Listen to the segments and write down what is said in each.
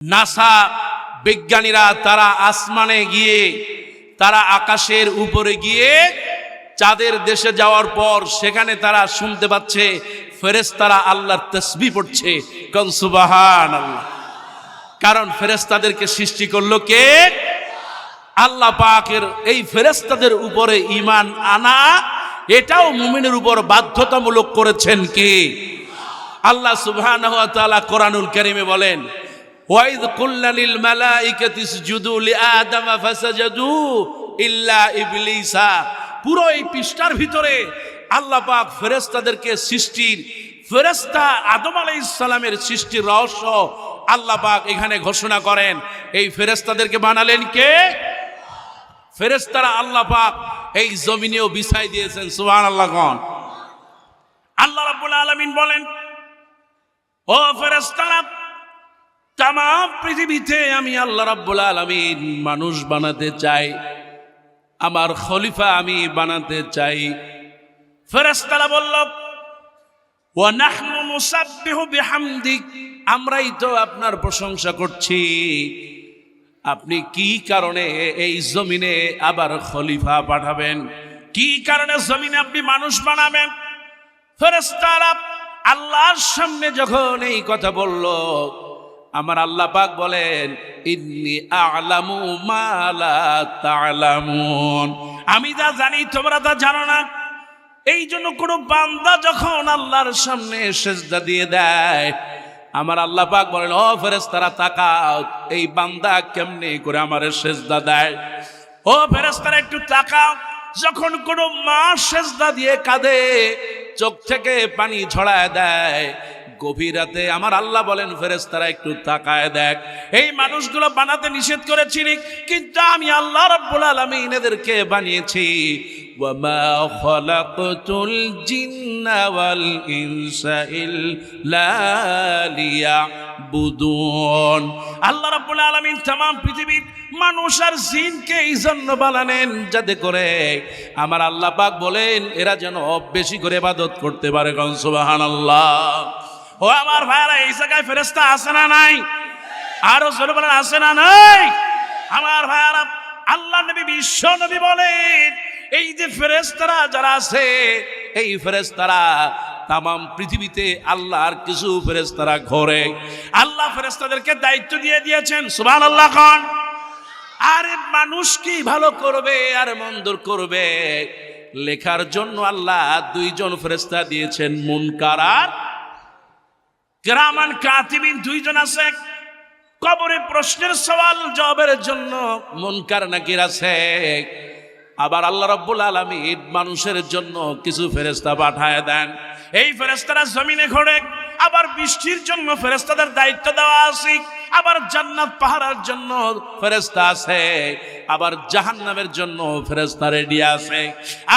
NASA বিজ্ঞানীরা তারা আসমানে গিয়ে, তারা আকাশের উপরে গিয়ে চাঁদের দেশে যাওয়ার পর সেখানে তারা শুনতে পাচ্ছে, ফেরেশতারা আল্লাহর তসবি পড়ছে। কনসুবাহান আল্লাহ কারণ ফেরেশতাদেরকে সৃষ্টি করল কে? আল্লাহ পাকের এই ফেরেশতাদের উপরে ইমান আনা, এটাও মুমিনের উপর বাধ্যতামূলক করেছেন কি? আল্লাহ তাআলা কোরআনুল কারীমে বলেন ওয়াইদ কুল্লা লিল মালাইকাতি ইসজুদু লিআদম ফাসাজাদু ইল্লা ইবলিসা। পুরো এই পৃষ্ঠার ভিতরে আল্লাহ পাক ফেরেশতাদেরকে সৃষ্টির, ফেরেশতা আদম আলাইহিস সালামের সৃষ্টির রহস্য আল্লাহ পাক এখানে ঘোষণা করেন। এই ফেরেশতাদেরকে বানালেন কে? ফেরেশতারা আল্লাহ পাক এই জমিনেও বিছাই দিয়েছেন, সুবহানাল্লাহ কোন। আল্লাহ রাব্বুল আলামিন বলেন, ও ফেরেশতারা তাম পৃথিবীতে আমি আল্লাহ রাব্বুল আলামিন মানুষ বানাতে চাই। আমার খলিফা আমি বানাতে চাই। ফেরেশতারা বলল আমরাই তো আপনার প্রশংসা করছি। আপনি কি কারণে এই জমিনে আবার খলিফা পাঠাবেন? কি কারণে জমিনে আপনি মানুষ বানাবেন? ফেরেশতারা আল্লাহর সামনে যখন এই কথা বলল আমার আল্লাহ পাক বলেন, ইন্নি আলামু মা লা তা'লামুন। আমি যা জানি, তোমরা তা জানো না। এই জন্য কোনো বান্দা যখন আল্লাহর সামনে সেজদা দিয়ে দেয়, আমার আল্লাহ পাক বলেন, ও ফেরেশতারা, তাকাও, এই বান্দা কেমনে করে আমার সেজদা দেয়? ও ফেরেশতারা, একটু তাকাও। যখন কোনো মা সেজদা দিয়ে কাঁদে, চোখ থেকে পানি ছড়ায় দেয় গভীর রাতে আমার আল্লাহ বলেন ফেরেশতারা একটু তাকায় দেখ এই মানুষগুলো বানাতে নিষেধ করেছিলি কিন্তু আমি আল্লাহ রাব্বুল আলামিন এদেরকে বানিয়েছি ওয়ামা খলাকতুল জিন্না ওয়াল ইনসা ইল্লা লিয়াবুদুন আল্লাহ রাব্বুল আলামিন तमाम পৃথিবীর মানুষ আর জিনকে এই জন্য বানালেন যাতে করে আমার আল্লাহ পাক বলেন এরা যেন বেশি করে ইবাদত করতে পারে কোন সুবহানাল্লাহ ও আমার ভাইরা, এই জায়গায় ফেরেস্তা আছে না নাই? আরও জোরে বলেন, আছে না নাই? আমার ভাইরা, আল্লাহ নবী, বিশ্ব নবী বলেন, এই যে ফেরেস্তারা যারা আছে, এই ফেরেস্তারা তাম পৃথিবীতে আল্লাহর কিছু ফেরেস্তারা ঘরে। আল্লাহ ফেরেস্তাদেরকে দায়িত্ব দিয়ে দিয়েছেন সুবহান আল্লাহ খান। আরে মানুষ কি ভালো করবে আর মন্দর করবে? লেখার জন্য আল্লাহ দুইজন ফেরেস্তা দিয়েছেন, মুনকার আর গ্রামান কাতিবিন দুইজন আছে। কবরে প্রশ্নের সওয়াল, জবাবের জন্য মুনকার নাকির আছে। আবার আল্লাহ রাব্বুল আলামিন মানুষের জন্য কিছু ফেরেশতা পাঠায় দেন। এই ফেরেশতারা জমিনে ঘোরে, আবার বৃষ্টির জন্য ফেরেশতাদের দায়িত্ব দেওয়া আছে। আবার জান্নাত পাহারার জন্য ফেরেশতা আছে। আবার জাহান্নামের জন্য ফেরেশতা রেডি আছে।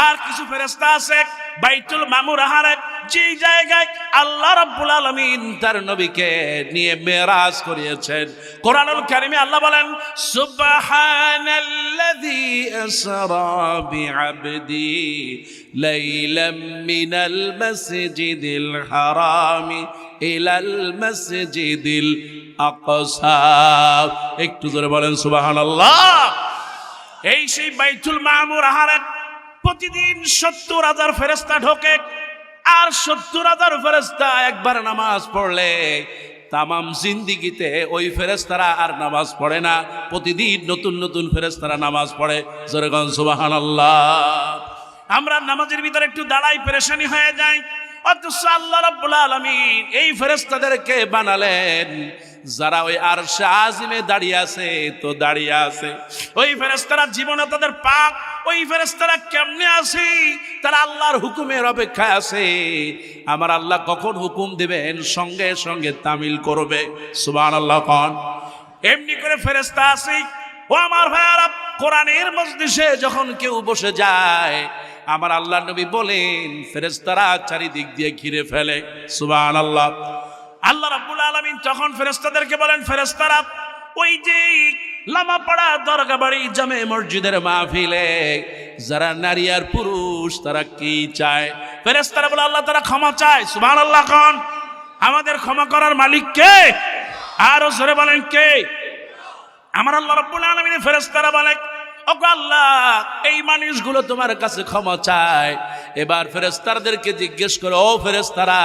আর কিছু ফেরেশতা আছে। বাইতুল মামুর আহারে যেই জায়গায় আল্লাহ রাব্বুল আলামিন তার নবীকে নিয়ে মেরাজ করিয়েছেন। কোরআনুল কারিমে আল্লাহ বলেন, সুবহানাল্লাযী আসরা বিআবদি লাইলাম মিনাল মাসজিদিল হারামি ইলাল মাসজিদিল আকসা। একটু জোরে বলেন, সুবহানাল্লাহ। এই সেই বাইতুল মামুর আহারে প্রতিদিন সত্তর হাজার ফেরেস্তা ঢোকে আর সত্তর হাজার ফেরেস্তা একবার নামাজ পড়লে তামাম জিন্দিগিতে ওই ফেরেস্তারা আর নামাজ পড়ে না। প্রতিদিন নতুন নতুন ফেরেস্তারা নামাজ পড়ে। জোরেগঞ্জ সুবাহান আমরা নামাজের ভিতরে একটু দাঁড়াই, পেরেশানি হয়ে যাই। অথচ আল্লাহ রাব্বুল আলামিন এই ফেরেস্তাদেরকে বানালেন। যারা ওই আর আজিমে দাঁড়িয়ে আছে, তো দাঁড়িয়ে আছে। ওই ফেরেস্তারা জীবনে তাদের পাক ওই ফেরেস্তারা কেমনে আছে তারা আল্লাহর হুকুমের অপেক্ষায় আছে আমার আল্লাহ কখন হুকুম দিবেন? সঙ্গে সঙ্গে তামিল করবে। সুবান আল্লাহ কন। এমনি করে ফেরেস্তা আছে ও আমার ভাইয়ারা, কোরআনের মজলিসে যখন কেউ বসে যায়, আমার আল্লাহ নবী বলেন ফেরেস্তারা চারিদিক দিয়ে ঘিরে ফেলে। সুবান আল্লাহ আল্লাহ রাব্বুল আলামিন তখন ফেরেস্তাদেরকে বলেন ফেরেস্তারা ওই যে লামাপাড়া দরগা বাড়ি জামে মসজিদের মাহফিলে যারা নারী আর পুরুষ, তারা কি চায়? ফেরেস্তারা বলে, আল্লাহ তারা ক্ষমা চায়। সুবহানাল্লাহ খান আমাদের ক্ষমা করার মালিক কে? আরও জোরে বলেন কে? আমার আল্লাহ রাব্বুল আলামিনের ফেরেশতারা বলে, ওগো আল্লাহ, এই মানুষগুলো তোমার কাছে ক্ষমা চায়। এবার ফেরেস্তারদেরকে জিজ্ঞেস করো, ও ফেরেস্তারা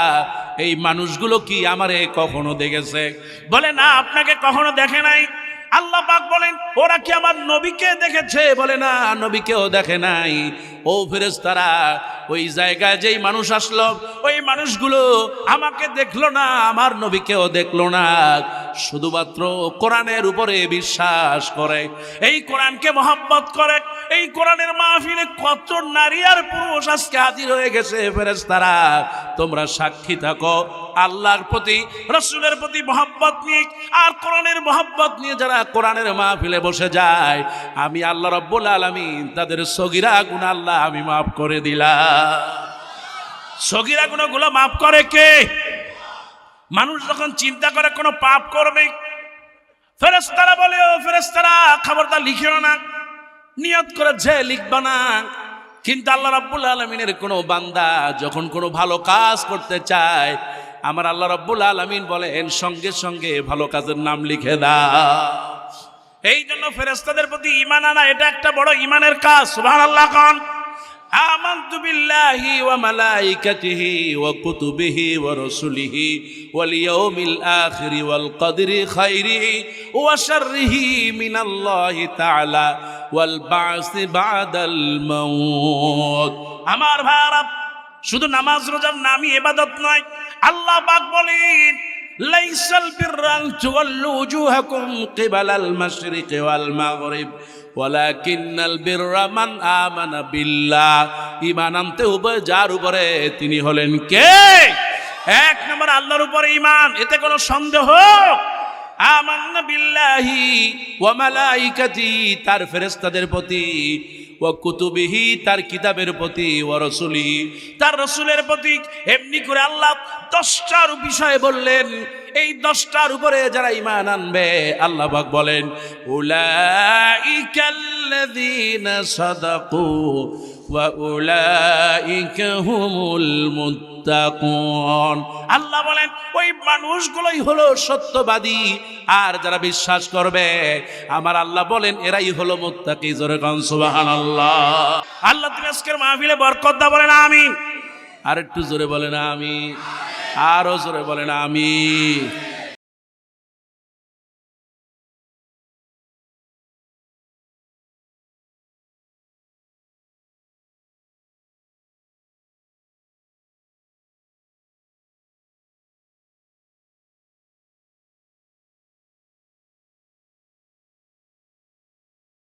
এই মানুষগুলো কি আমারে কখনো দেখেছে? বলে, না, আপনাকে কখনো দেখে নাই। আল্লাহ পাক বলেন, ওরা কি আমার নবীকে দেখেছে? বলে, না, নবীকেও দেখে নাই। ও ফেরেস্তারা ওই জায়গায় যেই মানুষ আসলো, ওই মানুষগুলো আমাকে দেখল না, আমার নবীকেও দেখল না। শুধুমাত্র কোরআনের উপরে বিশ্বাস করে। এই কোরআনকে মহাব্বত করে। এই কোরআনের মাহফিলে কত নারী আর পুরুষ আজকে হাজির হয়ে গেছে ফেরেস্তারা তোমরা সাক্ষী থাকো, আল্লাহর প্রতি, রসুলের প্রতি মহাব্বত নিয়ে, আর কোরআনের মহাব্বত নিয়ে যারা কোরআনের মাহফিলে বসে যায়, আমি আল্লাহ রব্বুল আলমিন তাদের সগিরা গুণ আল্লাহ আমি মাফ করে দিলাম। সগিরা গুণগুলো মাফ করে কে? মানুষ যখন চিন্তা করে কোনো পাপ করবে ফেরেস্তারা বলে, ও ফেরেস্তারা খবরটা লিখিও না। নিয়ত করেছে লিখবা না। কিন্তু আল্লাহ রাব্বুল আলমিনের কোনো বান্দা যখন কোনো ভালো কাজ করতে চায়, আমার আল্লাহ রাব্বুল আলমিন বলেন, সঙ্গে সঙ্গে ভালো কাজের নাম লিখে দাও। এই জন্য ফেরেস্তাদের প্রতি ইমান আনা, এটা একটা বড় ইমানের কাজ, সুবহানাল্লাহ কোন। آمنت بالله وملائكته وكتبه ورسله واليوم الآخر والقدر خيره وشره من الله تعالى والبعث بعد الموت আমার ভাইরা শুধু নামাজ রোজার নামই এবাদত নয় আল্লাহ পাক বলেন লাইসাল বিররান تولوا وجوهكم قبل المشرق والمغرب ওয়ালাকিন্নাল আনতে হবে, যার উপরে তিনি হলেন কে? এক নম্বর, আল্লাহর উপরে ইমান এতে কোনো সন্দেহ? আমান্না বিল্লাহি ওয়া মালাইকাতি, তার ফেরেস্তাদের প্রতি ও কুতুবিহি, তার কিতাবের প্রতি ও রসুলি তার রসুলের প্রতি এমনি করে আল্লাহ দশটার বিষয়ে বললেন এই দশটার উপরে যারা ইমান আনবে, আল্লাহ বলেন হুমুল আল্লাহ বলেন, ওই মানুষগুলোই হলো সত্যবাদী। আর যারা বিশ্বাস করবে, আমার আল্লাহ বলেন, এরাই হলো মুত্তাকি, জোরে কান, সুবহানাল্লাহ। আল্লাহ তুমি আজকের মাহফিলে বরকত বলেন আমিন। আর একটু জোরে বলেন আমি আরও জোরে বলেন আমি